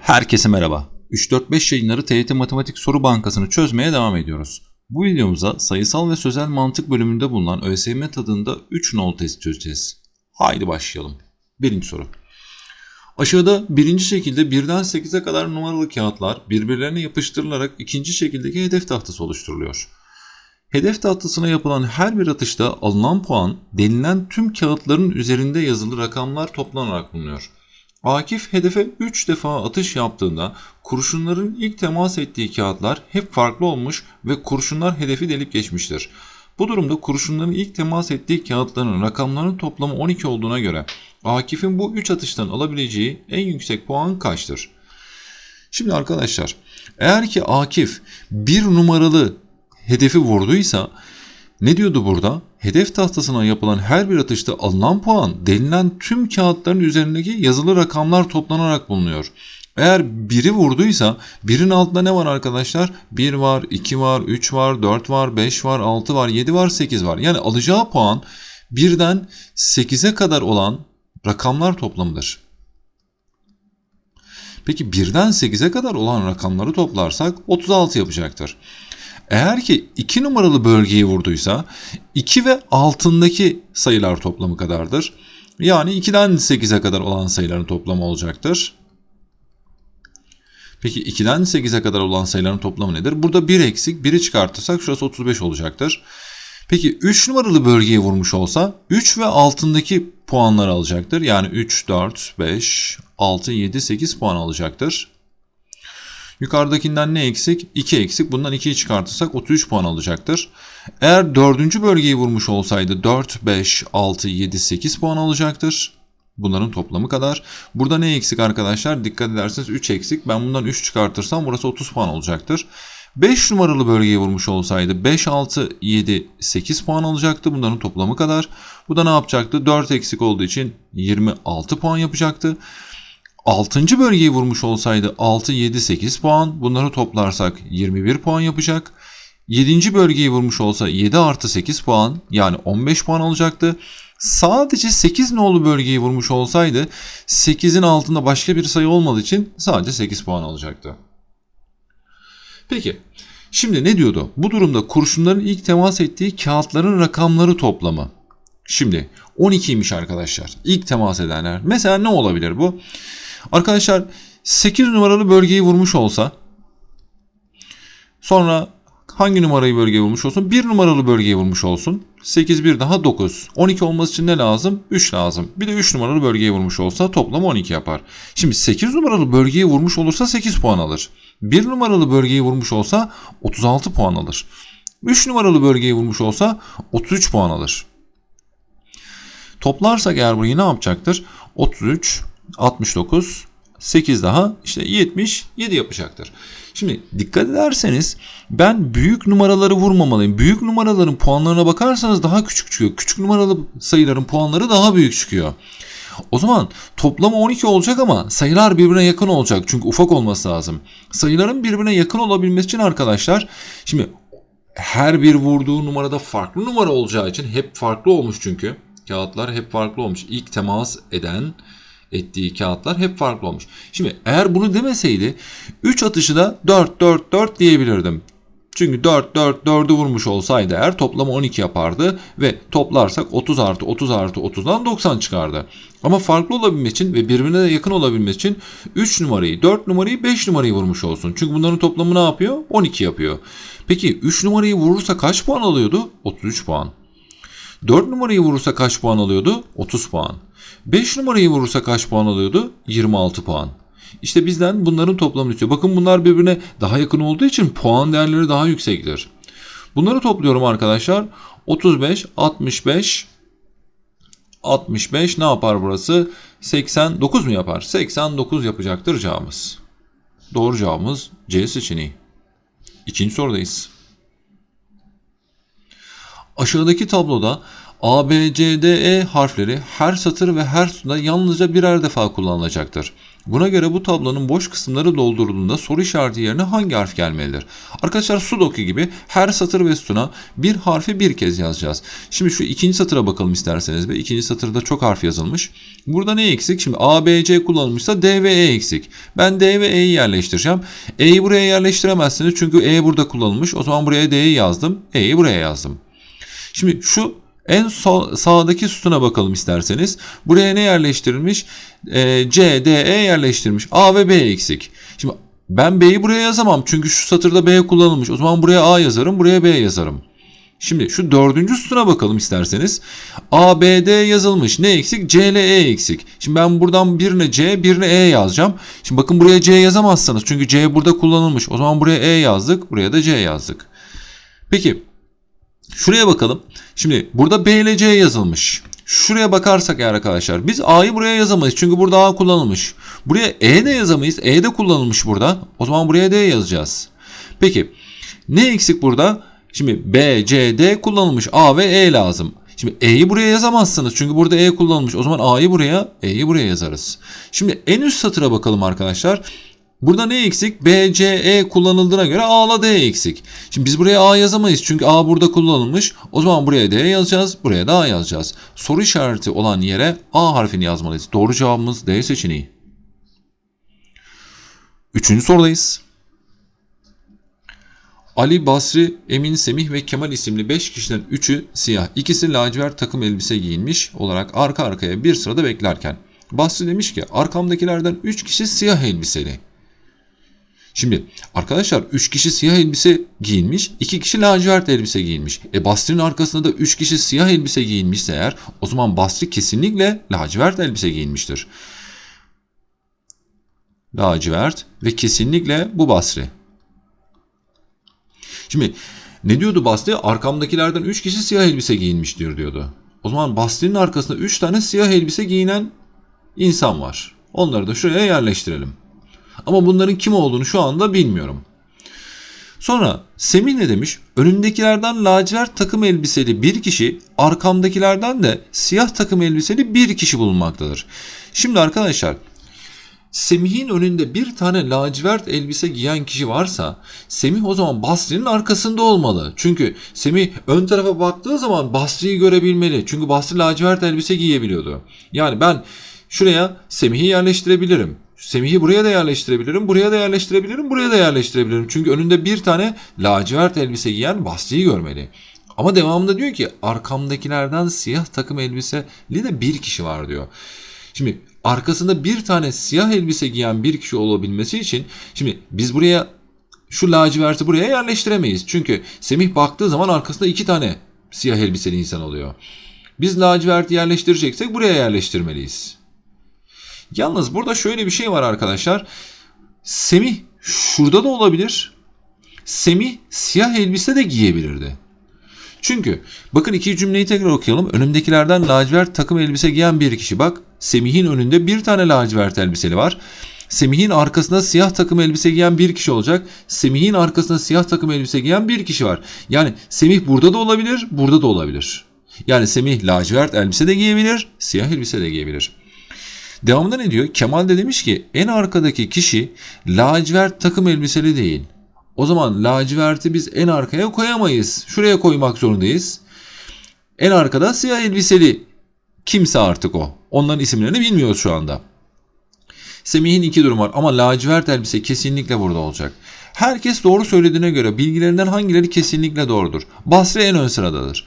Herkese merhaba. 3-4-5 yayınları TYT Matematik Soru Bankası'nı çözmeye devam ediyoruz. Bu videomuza sayısal ve sözel mantık bölümünde bulunan ÖSYM tadında 3 nol test çözeceğiz. Haydi başlayalım. Birinci soru. Aşağıda birinci şekilde birden 8'e kadar numaralı kağıtlar birbirlerine yapıştırılarak ikinci şekildeki hedef tahtası oluşturuluyor. Hedef tahtasına yapılan her bir atışta alınan puan denilen tüm kağıtların üzerinde yazılı rakamlar toplanarak bulunuyor. Akif hedefe 3 defa atış yaptığında kurşunların ilk temas ettiği kağıtlar hep farklı olmuş ve kurşunlar hedefi delip geçmiştir. Bu durumda kurşunların ilk temas ettiği kağıtların rakamlarının toplamı 12 olduğuna göre Akif'in bu 3 atıştan alabileceği en yüksek puan kaçtır? Şimdi arkadaşlar eğer ki Akif bir numaralı hedefi vurduysa ne diyordu burada? Hedef tahtasına yapılan her bir atışta alınan puan denilen tüm kağıtların üzerindeki yazılı rakamlar toplanarak bulunuyor. Eğer biri vurduysa birin altında ne var arkadaşlar? 1 var, 2 var, 3 var, 4 var, 5 var, 6 var, 7 var, 8 var. Yani alacağı puan birden 8'e kadar olan rakamlar toplamıdır. Peki birden 8'e kadar olan rakamları toplarsak 36 yapacaktır. Eğer ki 2 numaralı bölgeyi vurduysa 2 ve altındaki sayılar toplamı kadardır. Yani 2'den 8'e kadar olan sayıların toplamı olacaktır. Peki 2'den 8'e kadar olan sayıların toplamı nedir? Burada 1 eksik 1'i çıkartırsak şurası 35 olacaktır. Peki 3 numaralı bölgeye vurmuş olsa 3 ve altındaki puanları alacaktır. Yani 3, 4, 5, 6, 7, 8 puan alacaktır. Yukarıdakinden ne eksik? 2 eksik. Bundan 2'yi çıkartırsak 33 puan alacaktır. Eğer dördüncü bölgeyi vurmuş olsaydı 4, 5, 6, 7, 8 puan alacaktır. Bunların toplamı kadar. Burada ne eksik arkadaşlar? Dikkat ederseniz 3 eksik. Ben bundan 3 çıkartırsam burası 30 puan olacaktır. 5 numaralı bölgeye vurmuş olsaydı 5, 6, 7, 8 puan alacaktı. Bunların toplamı kadar. Bu da ne yapacaktı? 4 eksik olduğu için 26 puan yapacaktı. 6. bölgeyi vurmuş olsaydı 6, 7, 8 puan. Bunları toplarsak 21 puan yapacak. 7. bölgeyi vurmuş olsa 7 artı 8 puan yani 15 puan alacaktı. Sadece 8 nolu bölgeyi vurmuş olsaydı 8'in altında başka bir sayı olmadığı için sadece 8 puan alacaktı. Peki şimdi ne diyordu? Bu durumda kurşunların ilk temas ettiği kağıtların rakamları toplamı. Şimdi 12'ymiş arkadaşlar. İlk temas edenler. Mesela ne olabilir bu? Arkadaşlar 8 numaralı bölgeyi vurmuş olsa sonra hangi numarayı bölgeye vurmuş olsun? 1 numaralı bölgeye vurmuş olsun. 8 1 daha 9. 12 olması için ne lazım? 3 lazım. Bir de 3 numaralı bölgeye vurmuş olsa toplam 12 yapar. Şimdi 8 numaralı bölgeye vurmuş olursa 8 puan alır. 1 numaralı bölgeye vurmuş olsa 36 puan alır. 3 numaralı bölgeye vurmuş olsa 33 puan alır. Toplarsak eğer burayı ne yapacaktır? 33, 69, 8 daha işte 77 yapacaktır. Şimdi dikkat ederseniz ben büyük numaraları vurmamalıyım. Büyük numaraların puanlarına bakarsanız daha küçük çıkıyor. Küçük numaralı sayıların puanları daha büyük çıkıyor. O zaman toplamı 12 olacak ama sayılar birbirine yakın olacak. Çünkü ufak olması lazım. Sayıların birbirine yakın olabilmesi için arkadaşlar şimdi her bir vurduğu numarada farklı numara olacağı için hep farklı olmuş çünkü. Kağıtlar hep farklı olmuş. İlk temas eden ettiği kağıtlar hep farklı olmuş. Şimdi eğer bunu demeseydi 3 atışı da 4 4 4 diyebilirdim. Çünkü 4 4 4'ü vurmuş olsaydı eğer toplamı 12 yapardı ve toplarsak 30 artı 30 artı 30'dan 90 çıkardı. Ama farklı olabilmek için ve birbirine yakın olabilmek için 3 numarayı, 4 numarayı, 5 numarayı vurmuş olsun. Çünkü bunların toplamı ne yapıyor? 12 yapıyor. Peki 3 numarayı vurursa kaç puan alıyordu? 33 puan. 4 numarayı vurursa kaç puan alıyordu? 30 puan. 5 numarayı vurursa kaç puan alıyordu? 26 puan. İşte bizden bunların toplamını istiyor. Bakın bunlar birbirine daha yakın olduğu için puan değerleri daha yüksektir. Bunları topluyorum arkadaşlar. 35, 65, 65 ne yapar burası? 89 mu yapar? 89 yapacaktır cevabımız. Doğru cevabımız C seçeneği. İkinci sorudayız. Aşağıdaki tabloda A, B, C, D, E harfleri her satır ve her sütunda yalnızca birer defa kullanılacaktır. Buna göre bu tablonun boş kısımları doldurulduğunda soru işareti yerine hangi harf gelmelidir? Arkadaşlar sudoku gibi her satır ve sütuna bir harfi bir kez yazacağız. Şimdi şu ikinci satıra bakalım isterseniz ve ikinci satırda çok harf yazılmış. Burada ne eksik? Şimdi A, B, C kullanılmışsa D ve E eksik. Ben D ve E'yi yerleştireceğim. E'yi buraya yerleştiremezsiniz çünkü E burada kullanılmış. O zaman buraya D'yi yazdım. E'yi buraya yazdım. Şimdi şu en sol, sağdaki sütuna bakalım isterseniz. Buraya ne yerleştirilmiş? Ee, C, D, E yerleştirilmiş. A ve B eksik. Şimdi ben B'yi buraya yazamam. Çünkü şu satırda B kullanılmış. O zaman buraya A yazarım, buraya B yazarım. Şimdi şu dördüncü sütuna bakalım isterseniz. A, B, D yazılmış. Ne eksik? C ile E eksik. Şimdi ben buradan birine C, birine E yazacağım. Şimdi bakın buraya C yazamazsınız. Çünkü C burada kullanılmış. O zaman buraya E yazdık. Buraya da C yazdık. Peki Şuraya bakalım. Şimdi burada B ile C yazılmış. Şuraya bakarsak eğer arkadaşlar biz A'yı buraya yazamayız. Çünkü burada A kullanılmış. Buraya E de yazamayız. E de kullanılmış burada. O zaman buraya D yazacağız. Peki ne eksik burada? Şimdi B, C, D kullanılmış. A ve E lazım. Şimdi E'yi buraya yazamazsınız. Çünkü burada E kullanılmış. O zaman A'yı buraya, E'yi buraya yazarız. Şimdi en üst satıra bakalım arkadaşlar. Burada ne eksik? B, C, E kullanıldığına göre A ile D eksik. Şimdi biz buraya A yazamayız çünkü A burada kullanılmış. O zaman buraya D yazacağız, buraya da A yazacağız. Soru işareti olan yere A harfini yazmalıyız. Doğru cevabımız D seçeneği. Üçüncü sorudayız. Ali, Basri, Emin, Semih ve Kemal isimli 5 kişiden 3'ü siyah, ikisi lacivert takım elbise giyinmiş olarak arka arkaya bir sırada beklerken Basri demiş ki arkamdakilerden 3 kişi siyah elbiseli. Şimdi arkadaşlar 3 kişi siyah elbise giyinmiş, 2 kişi lacivert elbise giyinmiş. E Basri'nin arkasında da 3 kişi siyah elbise giyinmişse eğer o zaman Basri kesinlikle lacivert elbise giyinmiştir. Lacivert ve kesinlikle bu Basri. Şimdi ne diyordu Basri? Arkamdakilerden 3 kişi siyah elbise giyinmiştir diyordu. O zaman Basri'nin arkasında 3 tane siyah elbise giyinen insan var. Onları da şuraya yerleştirelim. Ama bunların kim olduğunu şu anda bilmiyorum. Sonra Semih ne demiş? Önündekilerden lacivert takım elbiseli bir kişi, arkamdakilerden de siyah takım elbiseli bir kişi bulunmaktadır. Şimdi arkadaşlar Semih'in önünde bir tane lacivert elbise giyen kişi varsa Semih o zaman Basri'nin arkasında olmalı. Çünkü Semih ön tarafa baktığı zaman Basri'yi görebilmeli. Çünkü Basri lacivert elbise giyebiliyordu. Yani ben şuraya Semih'i yerleştirebilirim. Semih'i buraya da yerleştirebilirim, buraya da yerleştirebilirim, buraya da yerleştirebilirim. Çünkü önünde bir tane lacivert elbise giyen Basri'yi görmeli. Ama devamında diyor ki arkamdakilerden siyah takım elbiseli de bir kişi var diyor. Şimdi arkasında bir tane siyah elbise giyen bir kişi olabilmesi için şimdi biz buraya şu laciverti buraya yerleştiremeyiz. Çünkü Semih baktığı zaman arkasında iki tane siyah elbiseli insan oluyor. Biz laciverti yerleştireceksek buraya yerleştirmeliyiz. Yalnız burada şöyle bir şey var arkadaşlar. Semih şurada da olabilir. Semih siyah elbise de giyebilirdi. Çünkü bakın iki cümleyi tekrar okuyalım. Önümdekilerden lacivert takım elbise giyen bir kişi. Bak Semih'in önünde bir tane lacivert elbiseli var. Semih'in arkasında siyah takım elbise giyen bir kişi olacak. Semih'in arkasında siyah takım elbise giyen bir kişi var. Yani Semih burada da olabilir, burada da olabilir. Yani Semih lacivert elbise de giyebilir, siyah elbise de giyebilir. Devamında ne diyor? Kemal de demiş ki en arkadaki kişi lacivert takım elbiseli değil. O zaman laciverti biz en arkaya koyamayız. Şuraya koymak zorundayız. En arkada siyah elbiseli kimse artık o. Onların isimlerini bilmiyoruz şu anda. Semih'in iki durum var ama lacivert elbise kesinlikle burada olacak. Herkes doğru söylediğine göre bilgilerinden hangileri kesinlikle doğrudur? Basri en ön sıradadır.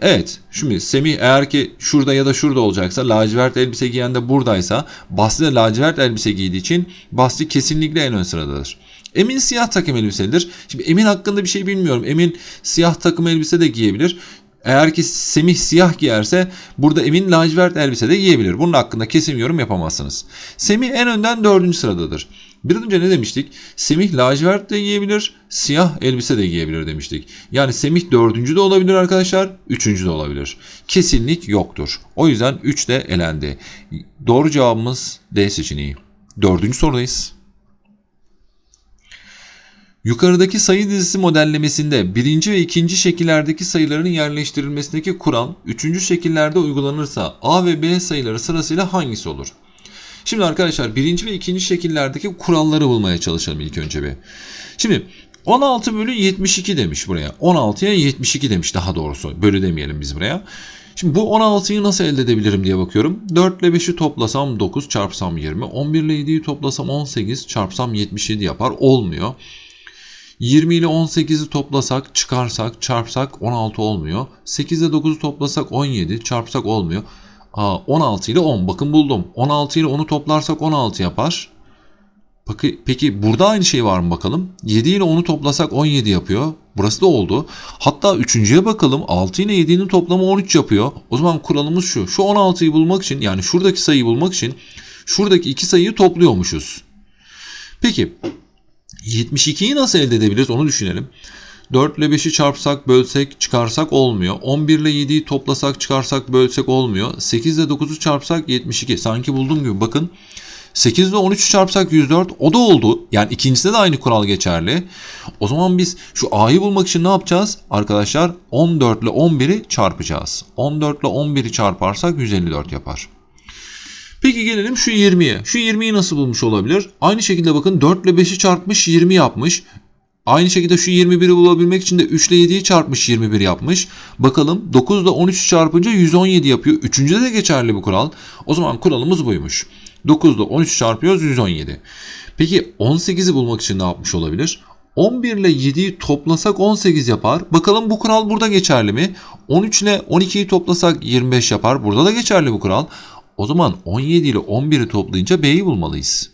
Evet şimdi Semih eğer ki şurada ya da şurada olacaksa lacivert elbise giyen de buradaysa Basri de lacivert elbise giydiği için Basri kesinlikle en ön sıradadır. Emin siyah takım elbiselidir. Şimdi Emin hakkında bir şey bilmiyorum. Emin siyah takım elbise de giyebilir. Eğer ki Semih siyah giyerse burada Emin lacivert elbise de giyebilir. Bunun hakkında kesin yorum yapamazsınız. Semih en önden dördüncü sıradadır. Bir önce ne demiştik? Semih lacivert de giyebilir, siyah elbise de giyebilir demiştik. Yani Semih dördüncü de olabilir arkadaşlar, üçüncü de olabilir. Kesinlik yoktur. O yüzden 3 de elendi. Doğru cevabımız D seçeneği. Dördüncü sorudayız. Yukarıdaki sayı dizisi modellemesinde birinci ve ikinci şekillerdeki sayıların yerleştirilmesindeki kural üçüncü şekillerde uygulanırsa A ve B sayıları sırasıyla hangisi olur? Şimdi arkadaşlar birinci ve ikinci şekillerdeki kuralları bulmaya çalışalım ilk önce bir. Şimdi 16 bölü 72 demiş buraya. 16'ya 72 demiş daha doğrusu. Bölü demeyelim biz buraya. Şimdi bu 16'yı nasıl elde edebilirim diye bakıyorum. 4 ile 5'i toplasam 9 çarpsam 20. 11 ile 7'yi toplasam 18 çarpsam 77 yapar. Olmuyor. 20 ile 18'i toplasak, çıkarsak, çarpsak 16 olmuyor. 8 ile 9'u toplasak 17, çarpsak olmuyor. Aa, 16 ile 10 bakın buldum. 16 ile 10'u toplarsak 16 yapar. Peki, peki burada aynı şey var mı bakalım? 7 ile 10'u toplasak 17 yapıyor. Burası da oldu. Hatta üçüncüye bakalım. 6 ile 7'nin toplamı 13 yapıyor. O zaman kuralımız şu. Şu 16'yı bulmak için yani şuradaki sayıyı bulmak için şuradaki iki sayıyı topluyormuşuz. Peki 72'yi nasıl elde edebiliriz onu düşünelim. 4 ile 5'i çarpsak, bölsek, çıkarsak olmuyor. 11 ile 7'yi toplasak, çıkarsak, bölsek olmuyor. 8 ile 9'u çarpsak 72. Sanki buldum gibi bakın. 8 ile 13'ü çarpsak 104. O da oldu. Yani ikincisinde de aynı kural geçerli. O zaman biz şu A'yı bulmak için ne yapacağız? Arkadaşlar 14 ile 11'i çarpacağız. 14 ile 11'i çarparsak 154 yapar. Peki gelelim şu 20'ye. Şu 20'yi nasıl bulmuş olabilir? Aynı şekilde bakın 4 ile 5'i çarpmış 20 yapmış. Aynı şekilde şu 21'i bulabilmek için de 3 ile 7'yi çarpmış 21 yapmış. Bakalım 9 ile 13'ü çarpınca 117 yapıyor. Üçüncüde de geçerli bu kural. O zaman kuralımız buymuş. 9 ile 13 çarpıyoruz 117. Peki 18'i bulmak için ne yapmış olabilir? 11 ile 7'yi toplasak 18 yapar. Bakalım bu kural burada geçerli mi? 13 ile 12'yi toplasak 25 yapar. Burada da geçerli bu kural. O zaman 17 ile 11'i toplayınca B'yi bulmalıyız.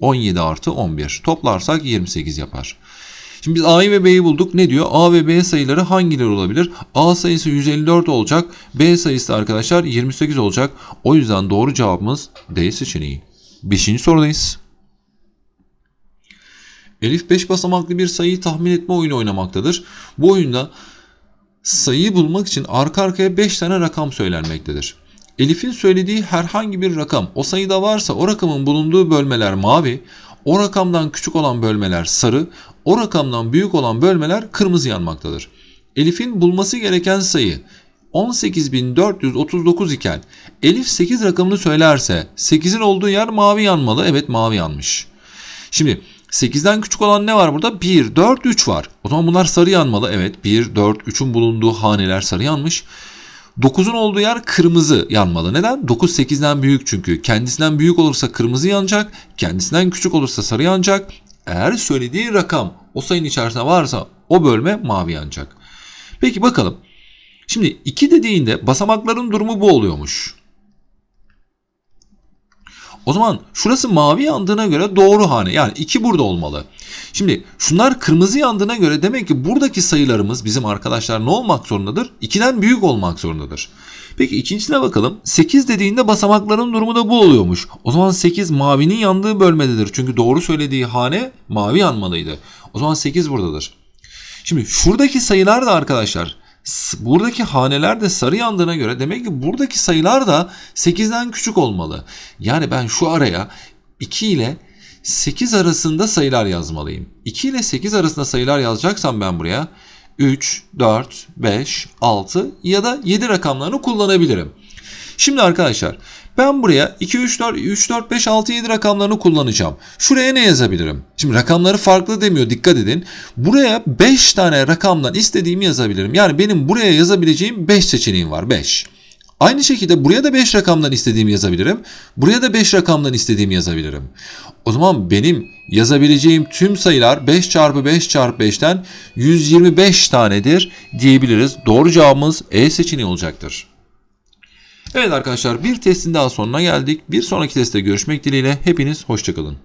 17 artı 11. Toplarsak 28 yapar. Şimdi biz A'yı ve B'yi bulduk. Ne diyor? A ve B sayıları hangileri olabilir? A sayısı 154 olacak. B sayısı arkadaşlar 28 olacak. O yüzden doğru cevabımız D seçeneği. Beşinci sorudayız. Elif 5 basamaklı bir sayıyı tahmin etme oyunu oynamaktadır. Bu oyunda sayıyı bulmak için arka arkaya 5 tane rakam söylenmektedir. Elif'in söylediği herhangi bir rakam o sayıda varsa o rakamın bulunduğu bölmeler mavi, o rakamdan küçük olan bölmeler sarı, o rakamdan büyük olan bölmeler kırmızı yanmaktadır. Elif'in bulması gereken sayı 18439 iken Elif 8 rakamını söylerse 8'in olduğu yer mavi yanmalı. Evet mavi yanmış. Şimdi 8'den küçük olan ne var burada? 1, 4, 3 var. O zaman bunlar sarı yanmalı. Evet 1, 4, 3'ün bulunduğu haneler sarı yanmış. 9'un olduğu yer kırmızı yanmalı. Neden? 9 8'den büyük çünkü. Kendisinden büyük olursa kırmızı yanacak. Kendisinden küçük olursa sarı yanacak. Eğer söylediği rakam o sayının içerisinde varsa o bölme mavi yanacak. Peki bakalım. Şimdi 2 dediğinde basamakların durumu bu oluyormuş. O zaman şurası mavi yandığına göre doğru hane. Yani 2 burada olmalı. Şimdi şunlar kırmızı yandığına göre demek ki buradaki sayılarımız bizim arkadaşlar ne olmak zorundadır? 2'den büyük olmak zorundadır. Peki ikincisine bakalım. 8 dediğinde basamakların durumu da bu oluyormuş. O zaman 8 mavinin yandığı bölmededir. Çünkü doğru söylediği hane mavi yanmalıydı. O zaman 8 buradadır. Şimdi şuradaki sayılar da arkadaşlar buradaki haneler de sarı yandığına göre demek ki buradaki sayılar da 8'den küçük olmalı. Yani ben şu araya 2 ile 8 arasında sayılar yazmalıyım. 2 ile 8 arasında sayılar yazacaksam ben buraya 3, 4, 5, 6 ya da 7 rakamlarını kullanabilirim. Şimdi arkadaşlar ben buraya 2, 3, 4, 3, 4, 5, 6, 7 rakamlarını kullanacağım. Şuraya ne yazabilirim? Şimdi rakamları farklı demiyor dikkat edin. Buraya 5 tane rakamdan istediğimi yazabilirim. Yani benim buraya yazabileceğim 5 seçeneğim var 5. Aynı şekilde buraya da 5 rakamdan istediğimi yazabilirim. Buraya da 5 rakamdan istediğimi yazabilirim. O zaman benim yazabileceğim tüm sayılar 5 çarpı 5 çarpı 5'ten 125 tanedir diyebiliriz. Doğru cevabımız E seçeneği olacaktır. Evet arkadaşlar bir testin daha sonuna geldik. Bir sonraki testte görüşmek dileğiyle hepiniz hoşçakalın.